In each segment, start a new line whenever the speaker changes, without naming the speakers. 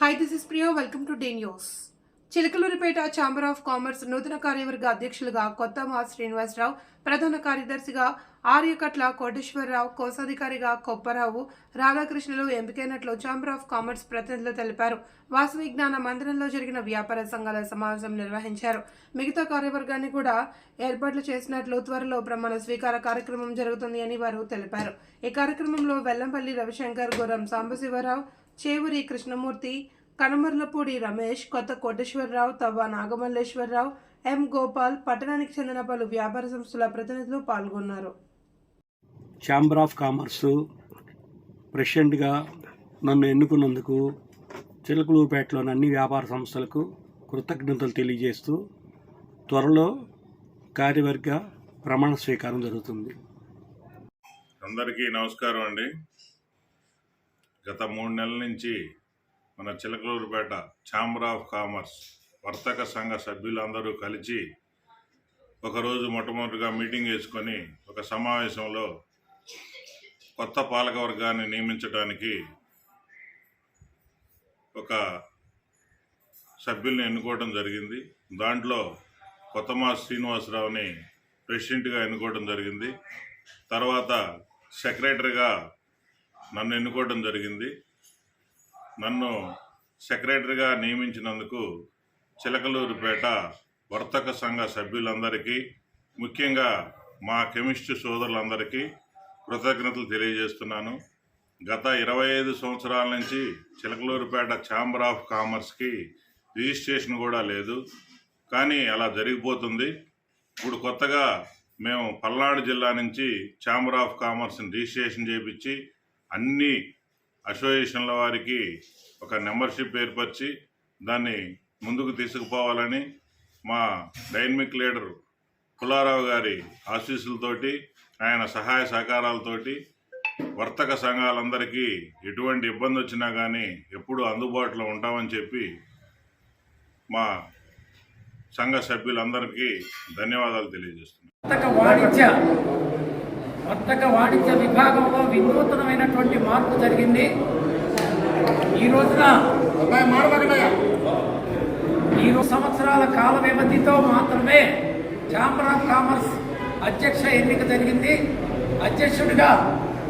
Hi this is Priyo welcome today news Chilakaluripet chamber of commerce నూతన కార్యవర్గ అధ్యక్షులుగా కొత్త మా శ్రీనివాసరావు ప్రధాన కార్యదర్శిగా ఆర్యకట్ల కోటేశ్వరరావు కోశాధికారిగా కొప్పరావు రాధాకృష్ణలు ఎంపికైనట్లు ఛాంబర్ ఆఫ్ కామర్స్ ప్రతినిధులు తెలిపారు. వాసవి జ్ఞాన మందిరంలో జరిగిన వ్యాపార సంఘాల సమావేశం నిర్వహించారు. మిగతా కార్యవర్గాన్ని కూడా ఏర్పాట్లు చేసినట్లు త్వరలో ప్రమాణ స్వీకార కార్యక్రమం జరుగుతుంది అని వారు తెలిపారు. ఈ కార్యక్రమంలో వెల్లంపల్లి రవిశంకర్ గురం సాంబశివరావు చేవూరి కృష్ణమూర్తి కనమర్లపూడి రమేష్ కొత్త కోటేశ్వరరావు తవ్వ నాగమల్లేశ్వరరావు ఎం గోపాల్ పట్టణానికి చెందిన పలు వ్యాపార సంస్థల ప్రతినిధులు పాల్గొన్నారు.
ఛాంబర్ ఆఫ్ కామర్స్ ప్రెసిడెంట్గా నన్ను ఎన్నుకున్నందుకు చిలకలూరుపేటలోని అన్ని వ్యాపార సంస్థలకు కృతజ్ఞతలు తెలియజేస్తూ త్వరలో కార్యవర్గ ప్రమాణ స్వీకారం జరుగుతుంది.
అందరికీ నమస్కారం అండి. గత మూడు నెలల నుంచి మన చిలకలూరుపేట ఛాంబర్ ఆఫ్ కామర్స్ వర్తక సంఘ సభ్యులందరూ కలిసి ఒకరోజు మొట్టమొదటిగా మీటింగ్ వేసుకొని ఒక సమావేశంలో కొత్త పాలకవర్గాన్ని నియమించడానికి ఒక సభ్యుల్ని ఎన్నుకోవడం జరిగింది. దాంట్లో కొత్తమా శ్రీనివాసరావుని ప్రెసిడెంట్గా ఎన్నుకోవడం జరిగింది. తర్వాత సెక్రటరీగా నన్ను ఎన్నుకోవడం జరిగింది. నన్ను సెక్రటరీగా నియమించినందుకు చిలకలూరుపేట వర్తక సంఘ సభ్యులందరికీ ముఖ్యంగా మా కెమిస్ట్రీ సోదరులందరికీ కృతజ్ఞతలు తెలియజేస్తున్నాను. గత ఇరవై ఐదు సంవత్సరాల నుంచి చిలకలూరుపేట ఛాంబర్ ఆఫ్ కామర్స్కి రిజిస్ట్రేషన్ కూడా లేదు. కానీ అలా జరిగిపోతుంది. ఇప్పుడు కొత్తగా మేము పల్నాడు జిల్లా నుంచి ఛాంబర్ ఆఫ్ కామర్స్ని రిజిస్ట్రేషన్ చేయించి అన్ని అసోసియేషన్ల వారికి ఒక మెంబర్షిప్ ఏర్పరిచి దాన్ని ముందుకు తీసుకుపోవాలని మా డైనమిక్ లీడర్ పుల్లారావు గారి ఆశీస్సులతోటి ఆయన సహాయ సహకారాలతోటి వర్తక సంఘాలందరికీ ఎటువంటి ఇబ్బంది వచ్చినా కానీ ఎప్పుడూ అందుబాటులో ఉంటామని చెప్పి మా సంఘ సభ్యులందరికీ ధన్యవాదాలు తెలియజేస్తున్నాను
వర్తక వాణిజ్య విభాగంలో వినూతనమైనటువంటి మార్పు జరిగింది. ఈ రోజున ఈ సంవత్సరాల కాల వ్యవధితో మాత్రమే ఛాంబర్ ఆఫ్ కామర్స్ అధ్యక్ష ఎన్నిక జరిగింది. అధ్యక్షుడిగా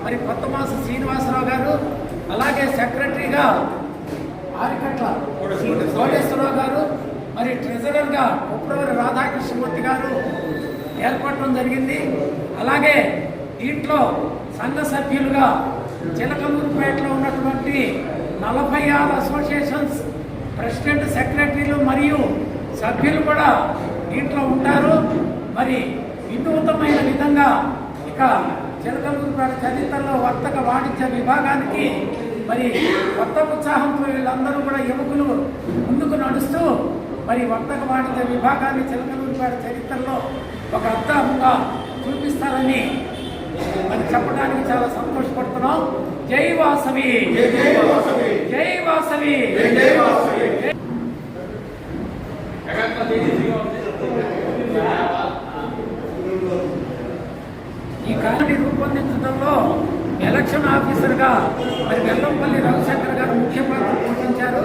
మరి కొత్తమాస శ్రీనివాసరావు గారు అలాగే సెక్రటరీగా ఆరికట్ల కోటేశ్వరరావు గారు మరి ట్రెజరర్గా కుప్రవరి రాధాకృష్ణమూర్తి గారు ఏర్పడటం జరిగింది. అలాగే దీంట్లో సంఘ సభ్యులుగా చిలకమూరుపేటలో ఉన్నటువంటి నలభై ఆరు అసోసియేషన్స్ ప్రెసిడెంట్ సెక్రటరీలు మరియు సభ్యులు కూడా దీంట్లో ఉంటారు. మరి వినూతమైన విధంగా ఇక చిలకలూరుపేట చరిత్రలో వర్తక వాణిజ్య విభాగానికి మరి కొత్త ఉత్సాహంతో వీళ్ళందరూ కూడా యువకులు ముందుకు నడుస్తూ మరి వర్తక వాణిజ్య విభాగాన్ని చిలకలూరుపేట చరిత్రలో ఒక అర్థంగా చూపిస్తారని అని చెప్పడానికి చాలా సంతోషపడుతున్నాం. జై వాసవి. జై వాసవి. ఈ కాలని రూపొందించడంలో ఎలక్షన్ ఆఫీసర్గా మరి వెల్లంపల్లి రవిశంకర్ గారు ముఖ్య పాత్ర పోషించారు.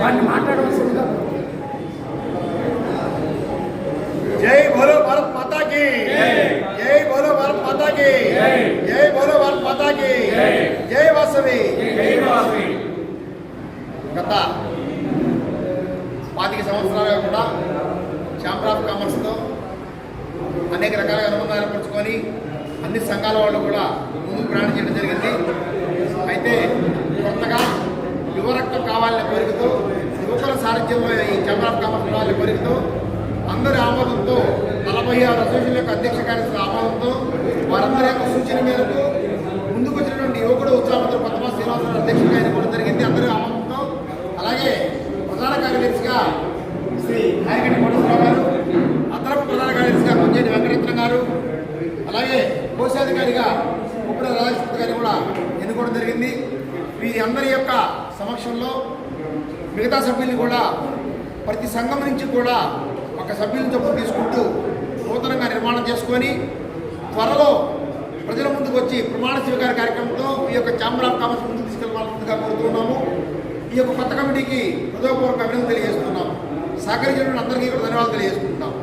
దాన్ని మాట్లాడవలసిందిగా
జై భోలో की जय बोलो भारत माता की जय वासवी గత పాతిక సంవత్సరాలుగా కూడా ఛాంబర్ ఆఫ్ కామర్స్తో అనేక రకాల అనుబంధాలు ఏర్పరచుకొని అన్ని సంఘాల వాళ్ళు కూడా ముందుకు ప్రయాణం చేయడం జరిగింది అయితే కొత్తగా యువ రక్తం కావాలనే కోరికతో యువకుల సారథ్యంలో ఈ ఛాంబర్ ఆఫ్ కామర్స్ ఉండాలని కోరికతో అందరి ఆమోదంతో నలభై ఆరు అసోసియేషన్ యొక్క అధ్యక్ష కార్యదర్శుల ఆమోదంతో వారందరి యొక్క సూచన మేరకు ముందుకు వచ్చినటువంటి యువకుడు ఉత్సాహంతో కొత్తమా శ్రీనివాసరావు అధ్యక్షుడిగా కూడా జరిగింది. అందరి ఆమోదంతో అలాగే ప్రధాన కార్యదర్శిగా శ్రీ నాయకటి కోటేశ్వరరావు గారు అదనపు ప్రధాన కార్యదర్శిగా కొంజేటి వెంకటరత్న గారు అలాగే కోశాధికారిగా ఉప్పుడ రాజశేఖర్ గారిని కూడా ఎన్నుకోవడం జరిగింది. వీరి అందరి యొక్క సమక్షంలో మిగతా సభ్యుల్ని కూడా ప్రతి సంఘం నుంచి కూడా ఒక సభ్యులు చెప్పు తీసుకుంటూ నూతనంగా నిర్మాణం చేసుకొని త్వరలో ప్రజల ముందుకు వచ్చి ప్రమాణ స్వీకార కార్యక్రమంతో ఈ యొక్క ఛాంబర్ ఆఫ్ కామర్స్ ముందుకు తీసుకెళ్ళాల్సిందిగా కోరుతున్నాము. ఈ యొక్క కొత్త కమిటీకి హృదయపూర్వక అభినందన తెలియజేస్తున్నాము. సహకరించిన అందరికీ కూడా ధన్యవాదాలు తెలియజేసుకుంటున్నాం